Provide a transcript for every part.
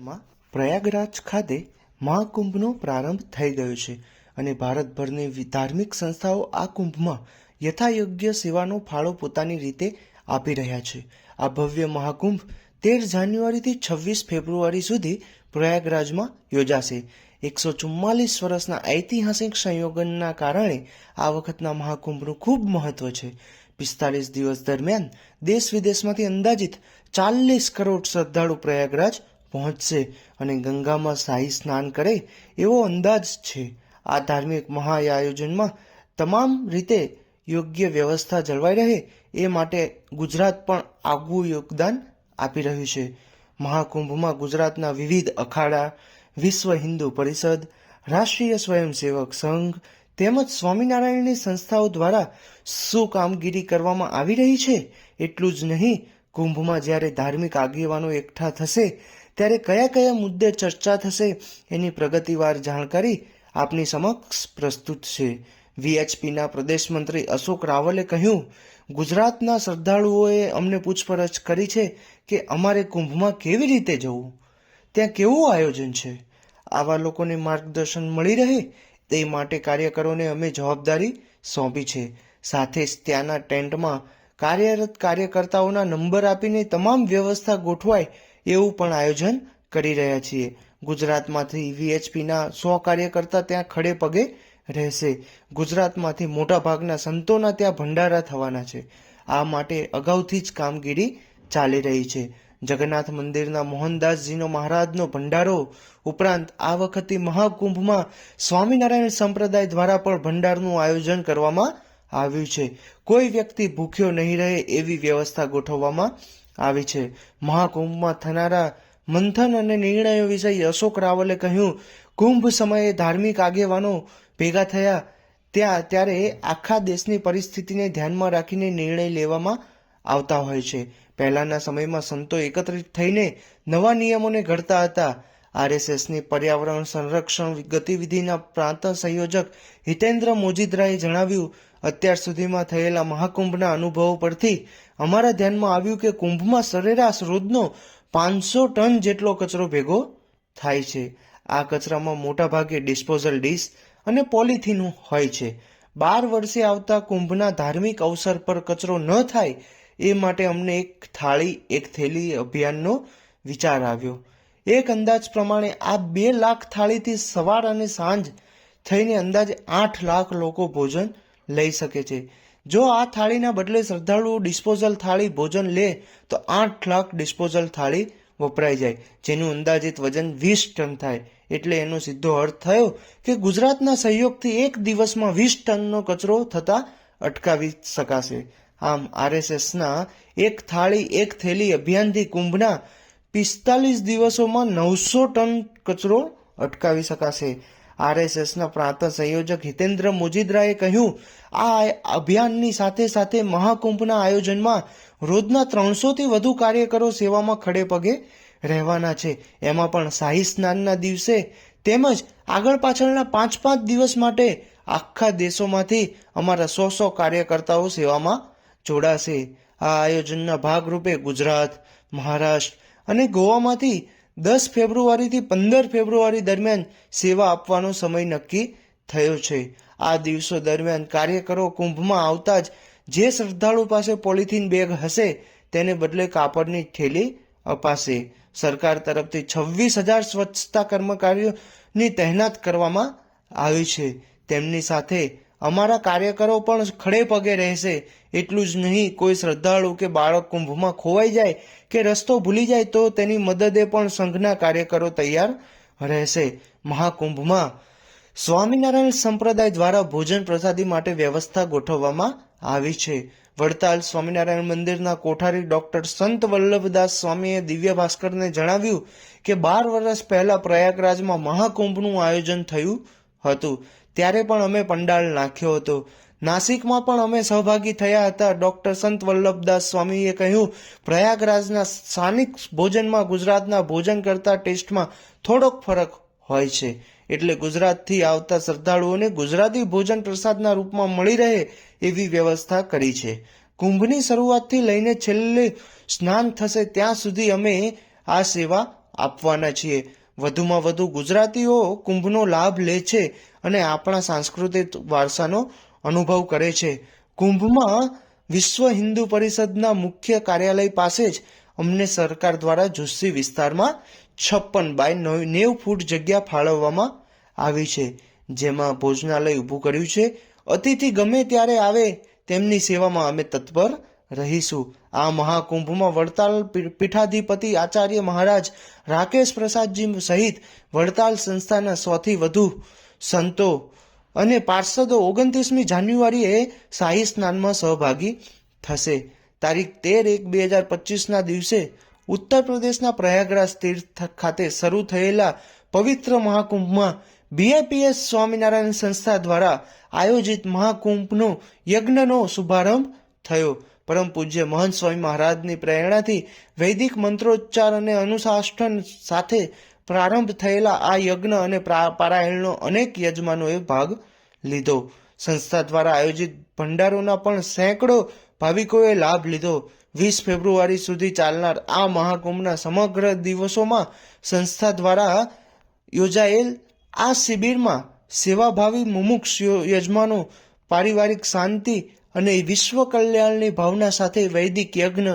માં પ્રયાગરાજ ખાતે મહાકુંભનો પ્રારંભ થઈ ગયો છે અને ભારતભરની ધાર્મિક સંસ્થાઓ આ કુંભમાં યથાયોગ્ય સેવાનો ફાળો પોતાની રીતે આપી રહ્યા છે. આ ભવ્ય મહાકુંભ તેર જાન્યુઆરીથી છવ્વીસ ફેબ્રુઆરી સુધી પ્રયાગરાજમાં યોજાશે. એકસો ચુમ્માલીસ વર્ષના ઐતિહાસિક સંયોગનના કારણે આ વખતના મહાકુંભનું ખૂબ મહત્વ છે. પિસ્તાલીસ દિવસ દરમિયાન દેશ વિદેશમાંથી અંદાજિત ચાલીસ કરોડ શ્રદ્ધાળુ પ્રયાગરાજ પહોંચશે અને ગંગામાં શાહી સ્નાન કરે એવો અંદાજ છે. આ ધાર્મિક મહાઆયોજનમાં તમામ રીતે યોગ્ય વ્યવસ્થા જળવાઈ રહે એ માટે ગુજરાત પણ આગવું યોગદાન આપી રહ્યું છે. મહાકુંભમાં ગુજરાતના વિવિધ અખાડા, વિશ્વ હિન્દુ પરિષદ, રાષ્ટ્રીય સ્વયંસેવક સંઘ તેમજ સ્વામિનારાયણની સંસ્થાઓ દ્વારા શું કામગીરી કરવામાં આવી રહી છે એટલું જ નહીં, કુંભમાં જ્યારે ધાર્મિક આગેવાનો એકઠા થશે ત્યારે કયા કયા મુદ્દે ચર્ચા થશે એની પ્રગતિવાર જાણકારી આપની સમક્ષ પ્રસ્તુત છે. વીએચપીના પ્રદેશ મંત્રી અશોક રાવલે કહ્યું, ગુજરાતના શ્રદ્ધાળુઓએ અમને પૂછપરછ કરી છે કે અમારે કુંભમાં કેવી રીતે જવું? ત્યાં કેવું આયોજન છે? આવા લોકોને માર્ગદર્શન મળી રહે તે માટે કાર્યકરોને અમે જવાબદારી સોંપી છે. સાથે જ ત્યાંના ટેન્ટમાં કાર્યરત કાર્યકર્તાઓના નંબર આપીને તમામ વ્યવસ્થા ગોઠવાય એવું પણ આયોજન કરી રહ્યા છીએ. ગુજરાતમાંથી વીએચપીના સો કાર્યકર્તા ત્યાં ખડે પગે રહેશે. ગુજરાતમાંથી મોટાભાગના સંતોના ત્યાં ભંડારા થવાના છે. આ માટે અગાઉથી જ કામગીરી ચાલી રહી છે. જગન્નાથ મંદિરના મોહનદાસજીનો મહારાજનો ભંડારો ઉપરાંત આ વખતે મહાકુંભમાં સ્વામિનારાયણ સંપ્રદાય દ્વારા પણ ભંડારનું આયોજન કરવામાં આવ્યું છે. કોઈ વ્યક્તિ ભૂખ્યો નહીં રહે એવી વ્યવસ્થા ગોઠવવામાં આવી છે. મહાકુંભમાં થનારા મંથન અને નિર્ણયો વિશે અશોક રાવલે કહ્યું, કુંભ સમયે ધાર્મિક આગેવાનો ભેગા થયા ત્યાં ત્યારે આખા દેશની પરિસ્થિતિને ધ્યાનમાં રાખીને નિર્ણય લેવામાં આવતા હોય છે. પહેલાના સમયમાં સંતો એકત્રિત થઈને નવા નિયમોને ઘડતા હતા. આરએસએસની પર્યાવરણ સંરક્ષણ ગતિવિધિના પ્રાંત સંયોજક હિતેન્દ્ર મોજીદ્રાએ જણાવ્યું અત્યાર સુધીમાં થયેલા મહાકુંભના અનુભવો પરથી અમારા ધ્યાનમાં આવ્યું કે કુંભમાં સરેરાશ રોજનો પાંચસો ટન જેટલો કચરો ભેગો થાય છે. આ કચરામાં મોટાભાગે ડિસ્પોઝલ ડીશ અને પોલિથીન હોય છે. બાર વર્ષે આવતા કુંભના ધાર્મિક અવસર પર કચરો ન થાય એ માટે અમને એક થાળી, એક થેલી અભિયાનનો વિચાર આવ્યો. એક અંદાજ પ્રમાણે આ બે લાખ થાળીથી સવાર અને સાંજ થઈને અંદાજે આઠ લાખ લોકો ભોજન લઈ શકે છે. જો આ થાળીના બદલે શ્રદ્ધાળુઓ ડિસ્પોઝલ થાળી ભોજન લે, તો આઠ લાખ ડિસ્પોઝલ થાળી વપરાઈ જાય, જેનું અંદાજિત વજન વીસ ટન થાય. એટલે એનો સીધો અર્થ થયો કે ગુજરાતના સહયોગથી એક દિવસમાં વીસ ટનનો કચરો થતા અટકાવી શકાશે. આમ આરએસએસના એક થાળી, એક થેલી અભિયાનથી કુંભના પિસ્તાલીસ દિવસોમાં નવસો ટન કચરો અટકાવી શકાશે. આરએસએસના પ્રાંત સંયોજક હિતેન્દ્ર મોજીદ્રાએ કહ્યું, આ અભિયાનની સાથે સાથે મહાકુંભના આયોજનમાં રોજના ત્રણસોથી વધુ કાર્યકરો સેવામાં ખડે પગે રહેવાના છે. એમાં પણ શાહી સ્નાનના દિવસે તેમજ આગળ પાછળના પાંચ પાંચ દિવસ માટે આખા દેશોમાંથી અમારા સો સો કાર્યકર્તાઓ સેવામાં જોડાશે. આ આયોજનના ભાગરૂપે ગુજરાત, મહારાષ્ટ્ર અને ગોવામાંથી દસ ફેબ્રુઆરીથી પંદર ફેબ્રુઆરી દરમિયાન સેવા આપવાનો સમય નક્કી થયો છે. આ દિવસો દરમિયાન કાર્યકરો કુંભમાં આવતા જ જે શ્રદ્ધાળુ પાસે પોલિથીન બેગ હશે તેને બદલે કાપડની થેલી અપાશે. સરકાર તરફથી છવ્વીસ હજાર સ્વચ્છતા કર્મચારીઓની તહેનાત કરવામાં આવી છે. તેમની સાથે અમારા કાર્યકરો પણ ખડે પગે રહેશે. એટલું જ નહીં, કોઈ શ્રદ્ધાળુ કે બાળક કુંભમાં ખોવાઈ જાય કે રસ્તો ભૂલી જાય તો તેની મદદે પણ સંઘના કાર્યકરો તૈયાર રહેશે. મહાકુંભમાં સ્વામિનારાયણ સંપ્રદાય દ્વારા ભોજન પ્રસાદી માટે વ્યવસ્થા ગોઠવવામાં આવી છે. વડતાલ સ્વામિનારાયણ મંદિરના કોઠારી ડોક્ટર સંત વલ્લભદાસ સ્વામીએ દિવ્ય ભાસ્કરને જણાવ્યું કે બાર વર્ષ પહેલા પ્રયાગરાજમાં મહાકુંભનું આયોજન થયું હતું. ત્યારે પણ અમે પંડાલ નાખ્યો હતો. નાસિકમાં પણ અમે સહભાગી થયા હતા. ડૉક્ટર સંત વલ્લભદાસ સ્વામીએ કહ્યું, પ્રયાગરાજના સ્થાનિક ભોજનમાં ગુજરાતના ભોજન કરતા ટેસ્ટમાં થોડોક ફરક હોય છે. એટલે ગુજરાતથી આવતા શ્રદ્ધાળુઓને ગુજરાતી ભોજન પ્રસાદના રૂપમાં મળી રહે એવી વ્યવસ્થા કરી છે. કુંભની શરૂઆતથી લઈને છેલ્લે સ્નાન થશે ત્યાં સુધી અમે આ સેવા આપવાના છીએ. વધુમાં વધુ ગુજરાતીઓ કુંભનો લાભ લે છે અને આપણા સાંસ્કૃતિક વારસાનો અનુભવ કરે છે. કુંભમાં વિશ્વ હિન્દુ પરિષદના મુખ્ય કાર્યાલય પાસે જ અમને સરકાર દ્વારા જુસ્સી વિસ્તારમાં છપ્પન બાય નેવ ફૂટ જગ્યા ફાળવવામાં આવી છે, જેમાં ભોજનાલય ઊભું કર્યું છે. અતિથિ ગમે ત્યારે આવે, તેમની સેવામાં અમે તત્પર રહીશું. આ મહાકુંભમાં વડતાલ પીઠાધિપતિ આચાર્ય મહારાજ રાકેશ પ્રસાદજી સહિત વડતાલ સંસ્થાના સૌથી વધુ સંતો અને પાર્ષદો ઓગણત્રીસમી જાન્યુઆરીએ શાહી સ્નાનમાં સહભાગી થશે. તારીખ તેર એક બે હજાર પચીસના દિવસે ઉત્તર પ્રદેશના પ્રયાગરાજ તીર્થ ખાતે શરૂ થયેલા પવિત્ર મહાકુંભમાં બીએપીએસ સ્વામિનારાયણ સંસ્થા દ્વારા આયોજિત મહાકુંભનો યજ્ઞનો શુભારંભ થયો. પરમ પૂજ્ય મહંત સ્વામી મહારાજની પ્રેરણાથી વૈદિક મંત્રોચ્ચાર અને અનુશાસન સાથે પ્રારંભ થયેલા આ યજ્ઞ અને પારાયણનો અનેક યજમાનોએ ભાગ લીધો. સંસ્થા દ્વારા આયોજિત ભંડારોના પણ સેંકડો ભાવિકોએ લાભ લીધો. વીસ ફેબ્રુઆરી સુધી ચાલનાર આ મહાકુંભના સમગ્ર દિવસોમાં સંસ્થા દ્વારા યોજાયેલ આ શિબિરમાં સેવાભાવી મુમુક્ષ યજમાનો પારિવારિક શાંતિ અને વિશ્વ કલ્યાણની ભાવના સાથે વૈદિક યજ્ઞ,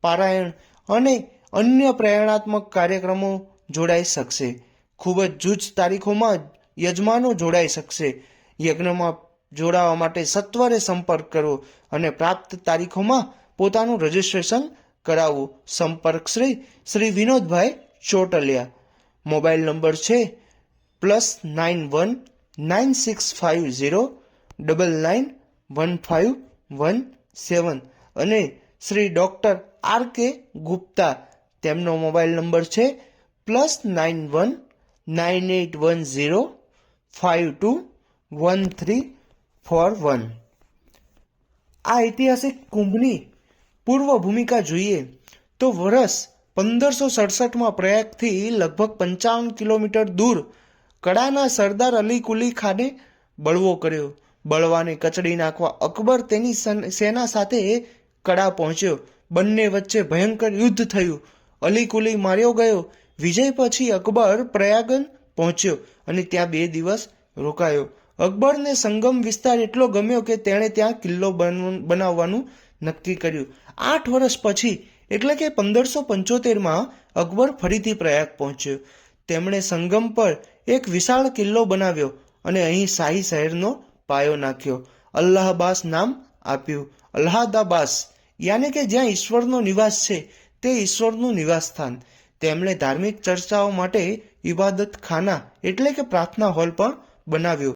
પારાયણ અને અન્ય પ્રેરણાત્મક કાર્યક્રમો જોડાઈ શકશે. ખૂબ જ જૂજ તારીખોમાં યજમાનો જોડાઈ શકશે. યજ્ઞમાં જોડાવા માટે સત્વરે સંપર્ક કરો અને પ્રાપ્ત તારીખોમાં પોતાનું રજિસ્ટ્રેશન કરાવવું. સંપર્ક શ્રી શ્રી વિનોદભાઈ ચોટલિયા. મોબાઈલ નંબર છે plus nine one nine six five zero double nine one five one seven અને Shri doctor R K Gupta, તેમનો મોબાઈલ નંબર છે plus nine one nine eight one zero five two one three four one આ ઐતિહાસિક કુંભની પૂર્વ ભૂમિકા જોઈએ તો વર્ષ પંદરસો સડસઠમાં પ્રયાગથી લગભગ પંચાવન કિલોમીટર દૂર કડાના સરદાર અલી કુલી ખાને બળવો કર્યો. બળવાને કચડી નાખવા અકબર તેની સન- સાથે કડા પહોંચ્યો. બંને વચ્ચે ભયંકર યુદ્ધ થયું. અલી કુલી માર્યો ગયો. વિજય પછી અકબર પ્રયાગન પહોંચ્યો અને ત્યાં બે દિવસ રોકાયો. અકબરને સંગમ વિસ્તાર એટલો ગમ્યો કે તેણે ત્યાં કિલ્લો બનવ- બનાવવાનું નક્કી કર્યું. આઠ વર્ષ પછી, એટલે કે પંદરસો પંચોતેરમાં, અકબર ફરીથી પ્રયાગ પહોંચ્યો. તેમણે સંગમ પર એક વિશાળ કિલ્લો બનાવ્યો અને અહીં શાહી શહેરનો પાયો નાખ્યો. અલ્લાહબાસ નામ આપ્યું. અલ્હાદાબાસ, યાને કે જ્યાં ઈશ્વરનો નિવાસ છે, તે ઈશ્વરનું નિવાસ સ્થાન તેમણે ધાર્મિક ચર્ચાઓ માટે ઇબાદત ખાના એટલે કે પ્રાર્થના હોલ પણ બનાવ્યો.